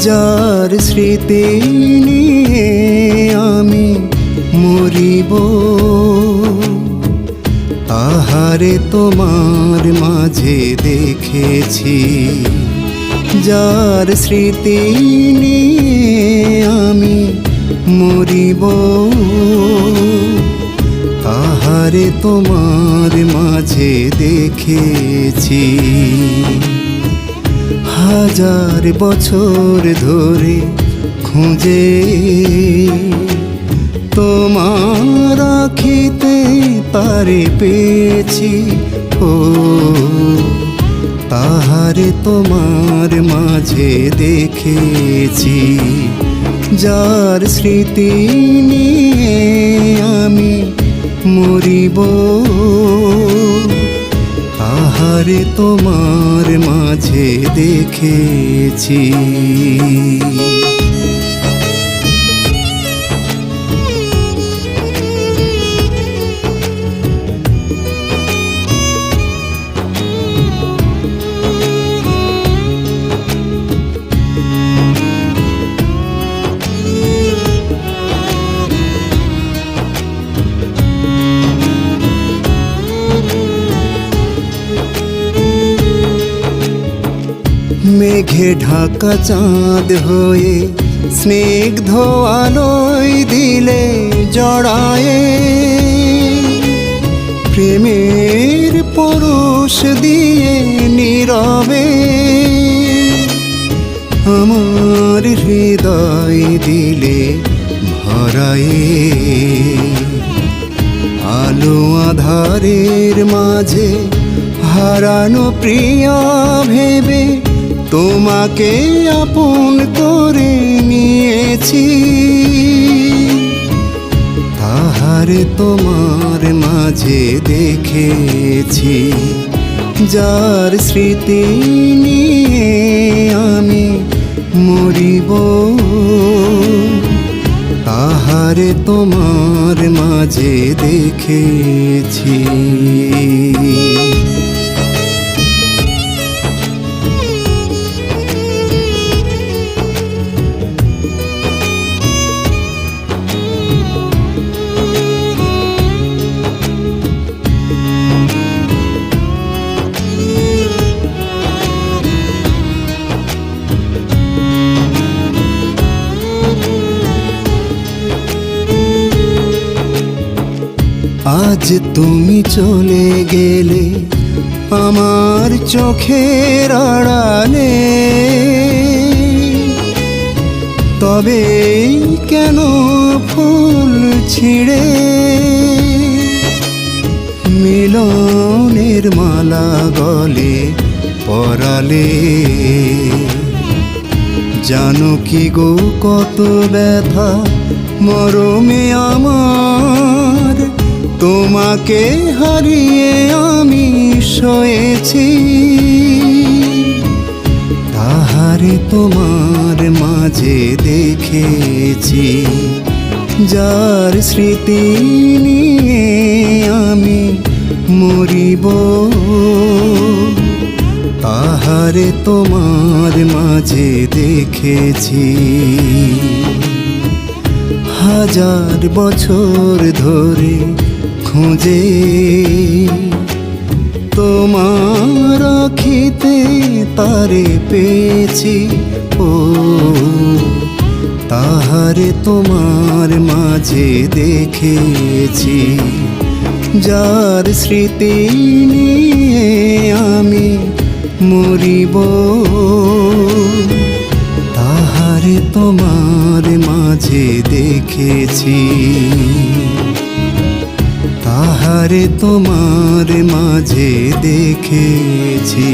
যার স্মৃতি নিয়ে আমি মরিব। আহারে তোমার মাঝে দেখেছি, যার স্মৃতি নিয়ে আমি মরিব। আহারে তোমার মাঝে দেখেছি হাজার বছর ধরে খুঁজে তোমার আখিতে তারে পেয়েছি। ও, তাহারে তোমার মাঝে দেখেছি। যার স্মৃতি নিয়ে আমি মরিব। আহারে তোমার মাঝে দেখেছি। মেঘে ঢাকা চাঁদ হয়ে স্নিগ্ধ আলোয় দিলে জড়ায়ে। প্রেমের পরশ দিয়ে নীরবে আমার হৃদয় দিলে ভরায়ে। আলো আধারের মাঝে হারানো প্রিয়া ভেবে তোমাকে আপন করে নিয়েছি। তাহারে তোমার মাঝে দেখেছি, যার স্মৃতি নিয়ে আমি মরিব। তাহারে তোমার মাঝে দেখেছি। আজ তুমি চলে গেলে আমার চোখের আড়ালে। তবে কেন ফুল ছিঁড়ে? মিলনের মালা গলে পরালে। জানো কি গো কত ব্যথা, মরমে আমার তোমাকে হারিয়ে আমি সয়েছি। তাহারে তোমার মাঝে দেখেছি, যার স্মৃতি নিয়ে আমি মরিব। তাহারে তোমার মাঝে দেখেছি হাজার বছর ধরে খুঁজে তোমার আখিতে তারে পেয়েছি। ও, তাহারে তোমার মাঝে দেখেছি। যার স্মৃতি নিয়ে আমি মরিব। তাহারে তোমার মাঝে দেখেছি। তাহারে তোমার মাঝে দেখেছি।